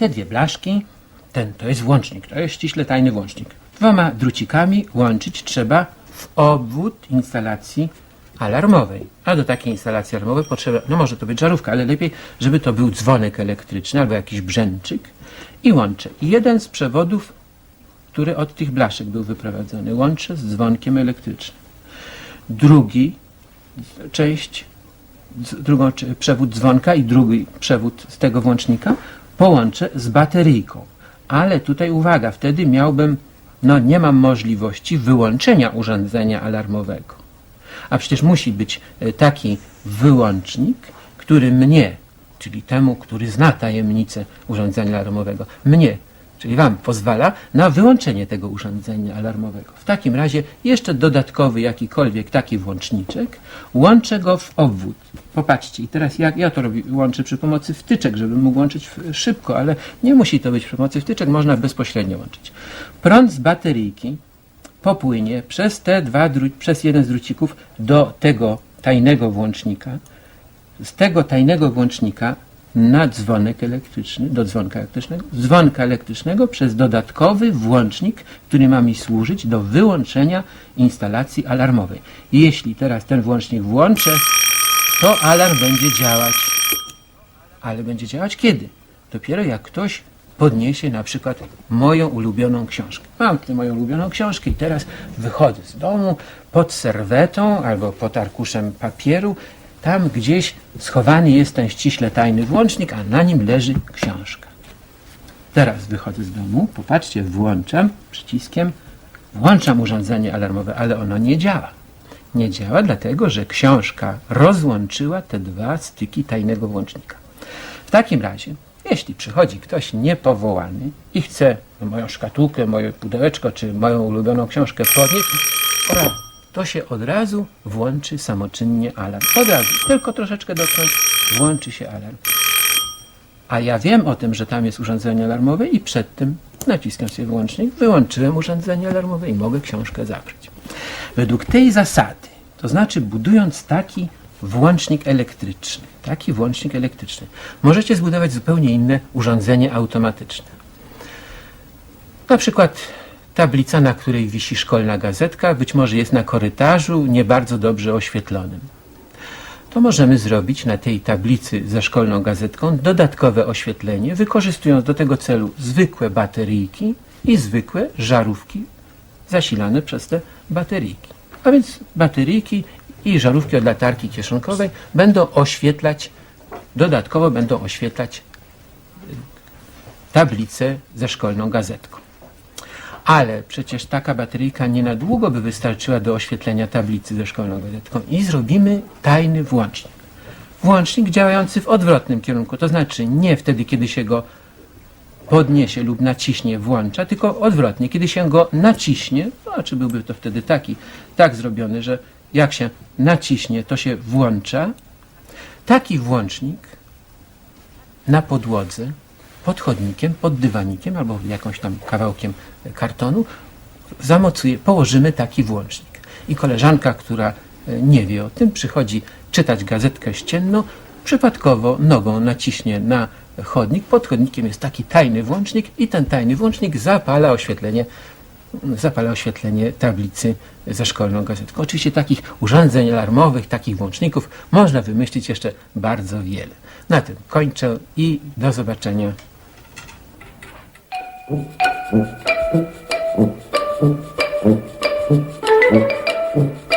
te dwie blaszki, ten to jest włącznik, to jest ściśle tajny włącznik. Dwoma drucikami łączyć trzeba w obwód instalacji alarmowej. A do takiej instalacji alarmowej potrzeba, no może to być żarówka, ale lepiej, żeby to był dzwonek elektryczny albo jakiś brzęczyk i łączę. Jeden z przewodów, który od tych blaszek był wyprowadzony, łączę z dzwonkiem elektrycznym. Drugi część, drugą przewód dzwonka i drugi przewód z tego włącznika połączę z bateryjką. Ale tutaj uwaga, wtedy miałbym, no nie mam możliwości wyłączenia urządzenia alarmowego. A przecież musi być e, taki wyłącznik, który mnie, czyli temu, który zna tajemnicę urządzenia alarmowego, mnie, czyli Wam pozwala na wyłączenie tego urządzenia alarmowego. W takim razie jeszcze dodatkowy jakikolwiek taki włączniczek, łączę go w obwód. Popatrzcie, i teraz jak ja to robię, łączę przy pomocy wtyczek, żeby mógł łączyć szybko, ale nie musi to być przy pomocy wtyczek, można bezpośrednio łączyć. Prąd z bateryjki popłynie przez te dwa, przez jeden z drucików do tego tajnego włącznika. Z tego tajnego włącznika na dzwonek elektryczny, do dzwonka elektrycznego, dzwonka elektrycznego przez dodatkowy włącznik, który ma mi służyć do wyłączenia instalacji alarmowej. Jeśli teraz ten włącznik włączę, to alarm będzie działać. Ale będzie działać kiedy? Dopiero jak ktoś podniesie na przykład moją ulubioną książkę. Mam tę moją ulubioną książkę i teraz wychodzę z domu pod serwetą albo pod arkuszem papieru. Tam gdzieś schowany jest ten ściśle tajny włącznik, a na nim leży książka. Teraz wychodzę z domu, popatrzcie, włączam przyciskiem, włączam urządzenie alarmowe, ale ono nie działa. Nie działa dlatego, że książka rozłączyła te dwa styki tajnego włącznika. W takim razie, jeśli przychodzi ktoś niepowołany i chce moją szkatułkę, moje pudełeczko czy moją ulubioną książkę podnieść, to się od razu włączy samoczynnie alarm. Od razu, tylko troszeczkę dotknąć, włączy się alarm. A ja wiem o tym, że tam jest urządzenie alarmowe i przed tym naciskam sobie włącznik, wyłączyłem urządzenie alarmowe i mogę książkę zabrać. Według tej zasady, to znaczy budując taki włącznik elektryczny, taki włącznik elektryczny, możecie zbudować zupełnie inne urządzenie automatyczne. Na przykład tablica, na której wisi szkolna gazetka, być może jest na korytarzu nie bardzo dobrze oświetlonym to możemy zrobić na tej tablicy ze szkolną gazetką dodatkowe oświetlenie, wykorzystując do tego celu zwykłe bateryjki i zwykłe żarówki zasilane przez te bateryjki. A więc bateryjki i żarówki od latarki kieszonkowej będą oświetlać, dodatkowo będą oświetlać y, tablicę ze szkolną gazetką. Ale przecież taka bateryjka nie na długo by wystarczyła do oświetlenia tablicy ze szkolną gazetką i zrobimy tajny włącznik. Włącznik działający w odwrotnym kierunku, to znaczy nie wtedy, kiedy się go podniesie lub naciśnie, włącza, tylko odwrotnie. Kiedy się go naciśnie, to znaczy byłby to wtedy taki, tak zrobiony, że jak się naciśnie, to się włącza. Taki włącznik na podłodze, pod chodnikiem, pod dywanikiem albo jakąś tam kawałkiem kartonu zamocuje, położymy taki włącznik. I koleżanka, która e, nie wie o tym, przychodzi czytać gazetkę ścienną, przypadkowo nogą naciśnie na chodnik. Pod chodnikiem jest taki tajny włącznik i ten tajny włącznik zapala oświetlenie zapala oświetlenie tablicy ze szkolną gazetką. Oczywiście takich urządzeń alarmowych, takich włączników można wymyślić jeszcze bardzo wiele. Na tym kończę i do zobaczenia. Thank you.